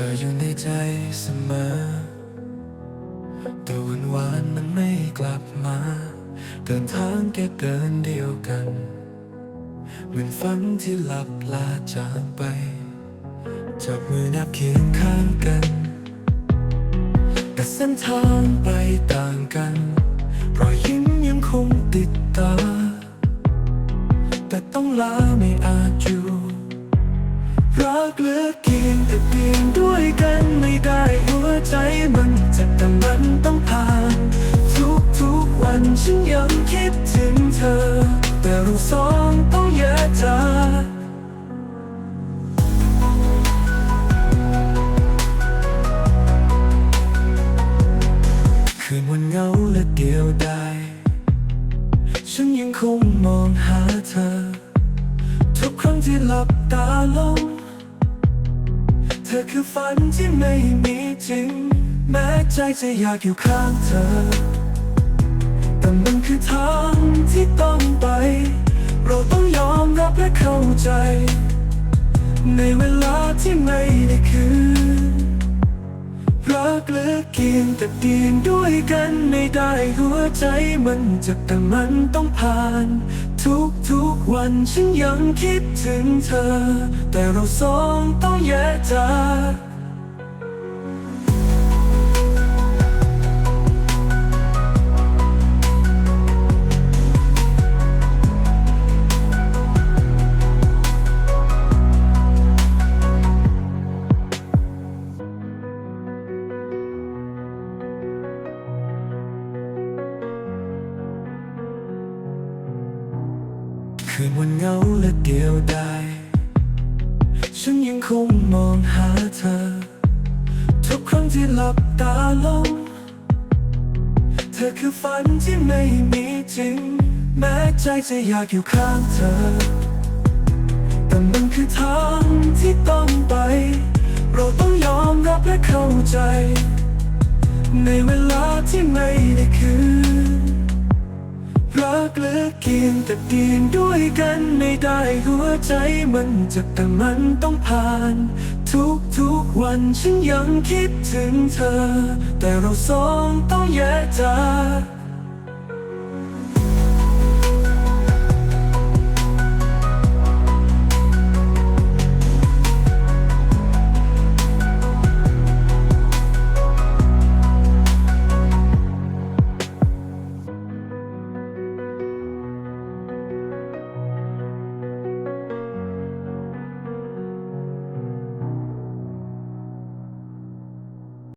ธออยู่ในใจเสมอแต่วันวานมันไม่กลับมา เดินทางแค่เดินเดียวกันเหมือนฝันที่หลับลาจางไป จับมือนับเคียงข้างกัน แต่เส้นทางไปต่างกันรอยยิ้มยังคงติดตา แต่ต้องลาไม่อาจอยู่รักเหลือเกินแต่เพียงด้วยกันไม่ได้หัวใจมันจ็บแต่มันต้องผ่าน ทุกทุกวันฉันยังคิดถึงเธอ แต่เราสองต้องแยกจากคืนวันเหงาและเดียวดายฉันยังคงมองหาเธอ ทุกครั้งที่หลับตาลง เธอคือฝันที่ไม่มีจริง แม้ใจจะอยากอยู่ข้างเธอ แต่มันคือทางที่ต้องไป เราต้องยอมรับและเข้าใจ ในเวลาที่ไม่ได้คืน กเหลือเกินแต่เดียงด้วยกันไม่ได้หัวใจมันเจ็บแต่มันต้องผ่าน ทุกทุกวันฉันยังคิดถึงเธอ แต่เราสองต้องแยกจาก คืนวันเหงาและเดียวดายฉันยังคงมองหาเธอ ทุกครั้งที่หลับตาลง เธอคือฝันที่ไม่มีจริง แม้ใจจะอยากอยู่ข้างเธอ แต่มันคือทางที่ต้องไป เราต้องยอมรับและเข้าใจ ในเวลาที่ไม่ได้คืน กเลือเกินแต่เดียนด้วยกันไม่ได้หัวใจมันเจ็บแต่มันต้องผ่าน ทุกทุกวันฉันยังคิดถึงเธอ แต่เราสองต้องแยกจาก